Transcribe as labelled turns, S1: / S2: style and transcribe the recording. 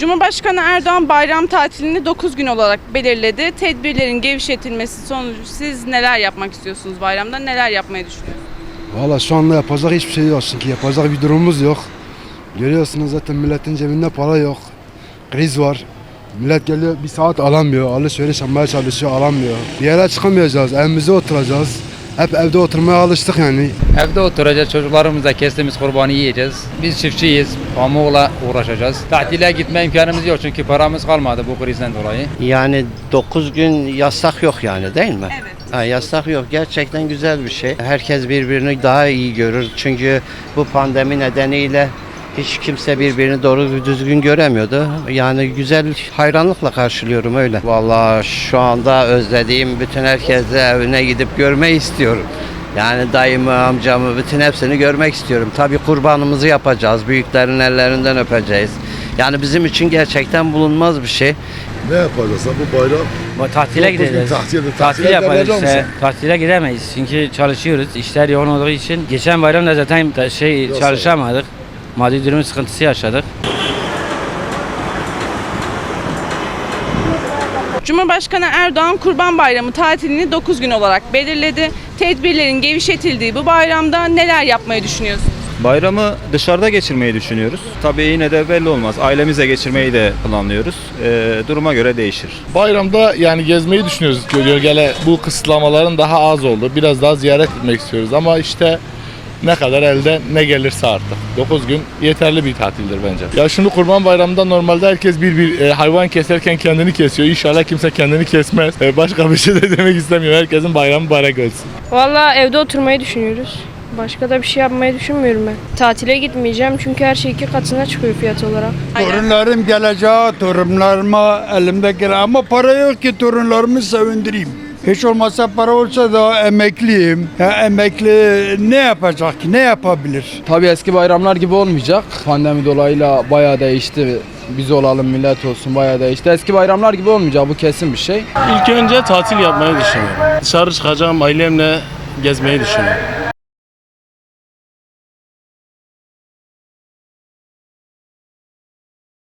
S1: Cumhurbaşkanı Erdoğan bayram tatilini 9 gün olarak belirledi. Tedbirlerin gevşetilmesi sonucu siz neler yapmak istiyorsunuz bayramda? Neler yapmayı düşünüyorsunuz?
S2: Valla şu anda yapacak hiçbir şey yok çünkü yapacak bir durumumuz yok. Görüyorsunuz zaten milletin cebinde para yok. Kriz var. Millet geliyor bir saat alamıyor. Alışveriş yapmaya çalışıyor alamıyor. Bir yere çıkamayacağız. Evimize oturacağız. Hep evde oturmaya alıştık yani.
S3: Evde oturacağız, çocuklarımızla kestiğimiz kurbanı yiyeceğiz. Biz çiftçiyiz, pamukla uğraşacağız. Tatile gitme imkanımız yok çünkü paramız kalmadı bu krizden dolayı.
S4: Yani 9 gün yasak yok yani değil mi?
S1: Evet.
S4: Ha, yasak yok. Gerçekten güzel bir şey. Herkes birbirini daha iyi görür. Çünkü bu pandemi nedeniyle hiç kimse birbirini doğru düzgün göremiyordu. Yani güzel hayranlıkla karşılıyorum öyle. Vallahi şu anda özlediğim bütün herkese evine gidip görmeyi istiyorum. Yani dayımı, amcamı, bütün hepsini görmek istiyorum. Tabii kurbanımızı yapacağız. Büyüklerin ellerinden öpeceğiz. Yani bizim için gerçekten bulunmaz bir şey.
S5: Ne yapacağız ha bu bayram?
S6: Tatile
S5: Dokuz gün
S6: gideceğiz.
S5: tatil-
S6: Tatil,
S5: tatile
S6: yaparız işte.
S5: misin?
S6: Tatile gidemeyiz çünkü çalışıyoruz. İşler yoğun olduğu için. Geçen bayram da zaten şey
S5: Nasıl?
S6: çalışamadık. Maddi durum sıkıntısı yaşadık.
S1: Cumhurbaşkanı Erdoğan Kurban Bayramı tatilini 9 gün olarak belirledi. Tedbirlerin gevşetildiği bu bayramda neler yapmayı düşünüyorsunuz?
S7: Bayramı dışarıda geçirmeyi düşünüyoruz. Tabii yine de belli olmaz. Ailemizle geçirmeyi de planlıyoruz. Ee, duruma göre değişir.
S8: Bayramda yani gezmeyi düşünüyoruz. Gölgele bu kısıtlamaların daha az oldu. Biraz daha ziyaret etmek istiyoruz ama işte ne kadar elde ne gelirse artık. 9 gün yeterli bir tatildir bence. Ya şimdi Kurban Bayramı'nda normalde herkes bir bir e, hayvan keserken kendini kesiyor. İnşallah kimse kendini kesmez. E, başka bir şey de demek istemiyorum. Herkesin bayramı mübarek olsun.
S9: Valla evde oturmayı düşünüyoruz. Başka da bir şey yapmayı düşünmüyorum ben. Tatile gitmeyeceğim çünkü her şey iki katına çıkıyor fiyat olarak.
S10: Torunlarım geleceği, torunlarıma elimdekiler ama para yok ki torunlarımı sevindireyim. Hiç olmazsa para olsa da emekliyim. Ya emekli ne yapacak ki, ne yapabilir?
S11: Tabii eski bayramlar gibi olmayacak. Pandemi dolayıyla bayağı değişti. Biz olalım, millet olsun bayağı değişti. Eski bayramlar gibi olmayacak bu kesin bir şey.
S8: İlk önce tatil yapmayı düşünüyorum. Dışarı çıkacağım ailemle gezmeyi düşünüyorum.